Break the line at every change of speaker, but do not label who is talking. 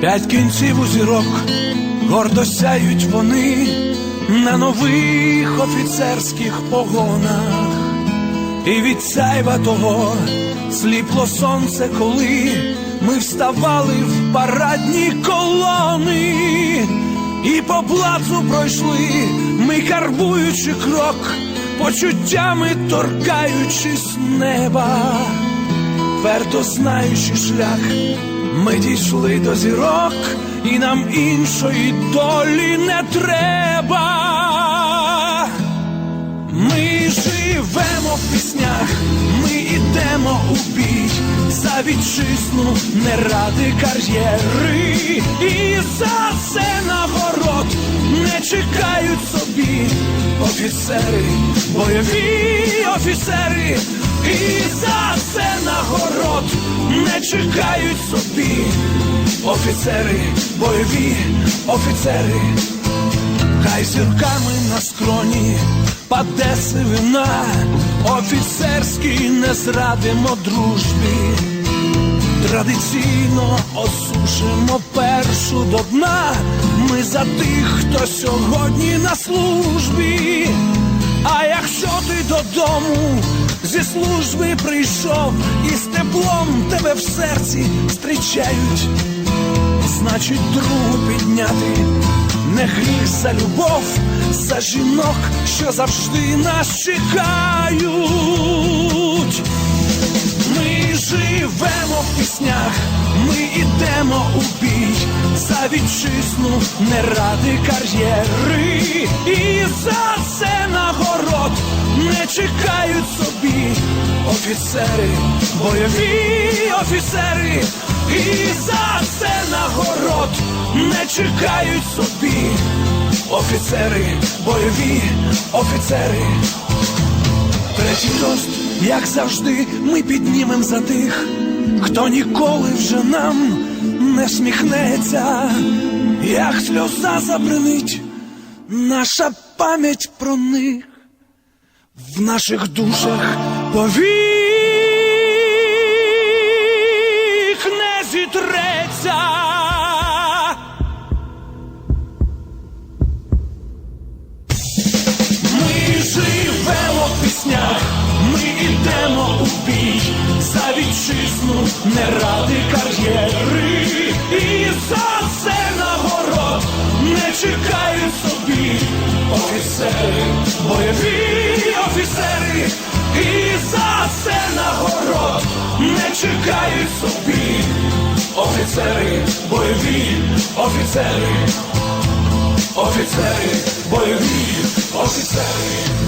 П'ять кінців у зірок гордо сяють вони на нових офіцерських погонах, і від сяйва того сліпло сонце, коли ми вставали в парадні колони, і по плацу пройшли, ми карбуючи крок, почуттями торкаючись неба. Твердо знаючи шлях, ми дійшли до зірок, і нам іншої долі не треба. Ми живемо в піснях, ми йдемо у бій за вітчизну, не ради кар'єри, і за це нагород не чекають собі офіцери, бойові офіцери, і за це нагород не чекають собі офіцери, бойові офіцери. Хай зірками на скроні паде сивина, офіцерський не зрадимо дружбі. Традиційно осушимо першу до дна. Ми за тих, хто сьогодні на службі. А якщо ти додому зі служби прийшов і з теплом тебе в серці зустрічають, значить другу підняти. Не гріх за любов, за жінок, що завжди нас чекають. Ми живемо в піснях, ми йдемо у бій за вітчизну, не ради кар'єри, і за це нагород чекають собі офіцери, бойові офіцери, і за це нагород не чекають собі офіцери, бойові офіцери. Третій тост, як завжди, ми піднімем за тих, хто ніколи вже нам не сміхнеться, як сльоза забринить наша пам'ять про них в наших душах повік не зітреться. Ми живемо в піснях, ми йдемо у бій за вітчизну, не ради кар'єри, і за це нагород не чекають і за це нагород не чекають собі офіцери, бойові офіцери. Офіцери, бойові офіцери.